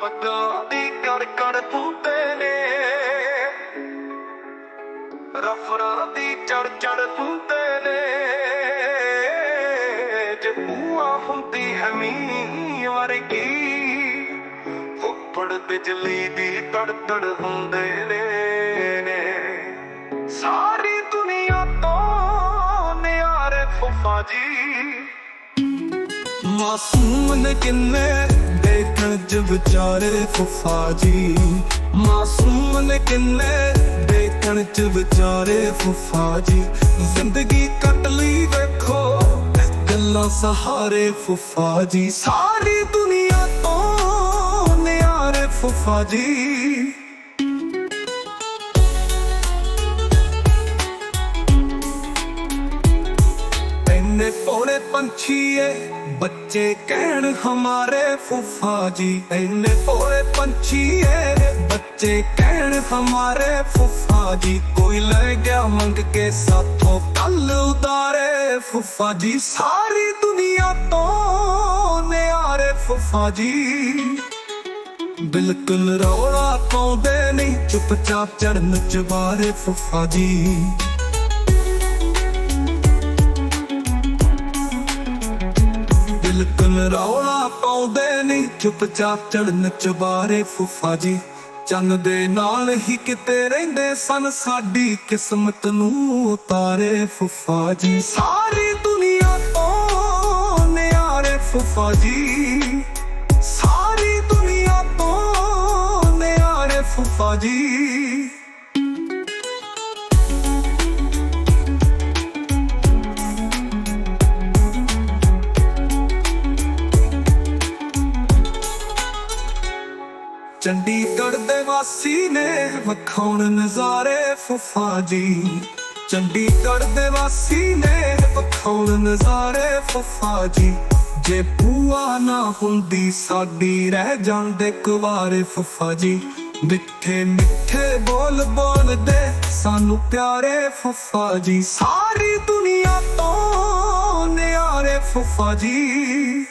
ਪੱਗਾਂ ਦੀ ਕੜ ਕੜ ਪੂਤੇ ਨੇ। ਰਫਰਾਂ ਦੀ ਚੜ ਚੜ ਪੂਤੇ ਨੇ। ਜੇ ਪੂਆ ਹੁੰਦੀ ਹਮੀ ਵਰਗੀ ਉੱਪੜ ਬਿਜਲੀ ਦੀ ਤੜਤੜ ਹੁੰਦੇ ਨੇ। ਸਾਰੀ ਦੁਨੀਆ ਤੋਂ ਨਿਆਰੇ ਫੁੱਫਾ ਜੀ। ਮਾਸੂਮ ਨੇ ਕਿੰਨੇ ਦੇਖਣ ਚ ਵਿਚਾਰੇ ਫੁੱਫਾ ਜੀ ਮਾਸੂਮ ਨੇ ਕਿੰਨੇ ਦੇਖਣ ਚ ਵਿਚਾਰੇ ਫੁਫਾ ਜੀ ਜ਼ਿੰਦਗੀ ਕੱਟ ਲਈ ਵੇਖੋ, ਗੱਲਾਂ ਸਹਾਰੇ ਫੁੱਫਾ ਜੀ ਸਾਰੀ ਦੁਨੀਆ ਤੋਂ ਨਿਆਰੇ ਫੁਫਾ ਜੀ ਇੰਨੇ ਪੋਲੇ ਪੰਛੀ ਏ। ਬੱਚੇ ਕਹਿਣ, ਹਮਾਰੇ ਫੁੱਫਾ ਜੀ ਇੰਨੇ ਪੋਲੇ ਪੰਛੀ ਏ। ਬੱਚੇ ਕਹਿਣ, ਹਮਾਰੇ ਫੁੱਫਾ ਜੀ ਕੋਈ ਲੈ ਗਿਆ ਮੰਗ ਕੇ ਸਾਥੋਂ ਕੱਲ ਉਤਾਰੇ। ਫੁੱਫਾ ਜੀ, ਸਾਰੀ ਦੁਨੀਆ ਤੋਂ ਨਿਆਰੇ ਫੁੱਫਾ ਜੀ। ਬਿਲਕੁਲ ਰੌਲਾ ਪਾਉਂਦੇ ਨਹੀਂ, ਚੁੱਪਚਾਪ ਚੜਨ ਚਬਾਰੇ ਫੁੱਫਾ ਜੀ। ਬਿਲਕੁਲ ਰੌਲਾ ਪਾਉਂਦੇ ਨਹੀਂ ਚੁੱਪਚਾਪ ਚੜਨ ਚਬਾਰੇ ਫੁੱਫਾ ਜੀ। ਚੰਨ ਦੇ ਨਾਲ ਹੀ ਕਿਤੇ ਰਹਿੰਦੇ ਸਨ। ਸਾਡੀ ਕਿਸਮਤ ਨੂੰ ਉਤਾਰੇ ਫੁੱਫਾ ਜੀ। ਸਾਰੀ ਦੁਨੀਆ ਤੋਂ ਨਿਆਰੇ ਫੁੱਫਾ ਜੀ। ਸਾਰੀ ਦੁਨੀਆ ਤੋਂ ਨਿਆਰੇ ਫੁੱਫਾ ਜੀ। ਚੰਡੀਗੜ੍ਹ ਦੇ ਵਾਸੀ ਨੇ ਵਖਾਉਣ ਨਜ਼ਾਰੇ ਫੁੱਫਾ ਜੀ। ਚੰਡੀਗੜ੍ਹ ਦੇ ਵਾਸੀ ਨੇ ਵਖਾਉਣ ਨਜ਼ਾਰੇ ਫੁੱਫਾ ਜੀ। ਜੇ ਪੂਆ ਨਾ ਹੁੰਦੀ ਸਾਡੀ ਰਹਿ ਜਾਂਦੇ ਕੁਵਾਰੇ ਫੁੱਫਾ ਜੀ। ਮਿੱਠੇ ਮਿੱਠੇ ਬੋਲ ਬੋਲਦੇ ਸਾਨੂੰ ਪਿਆਰੇ ਫੁੱਫਾ ਜੀ। ਸਾਰੀ ਦੁਨੀਆ ਤੋਂ ਨਿਆਰੇ ਫੁੱਫਾ ਜੀ।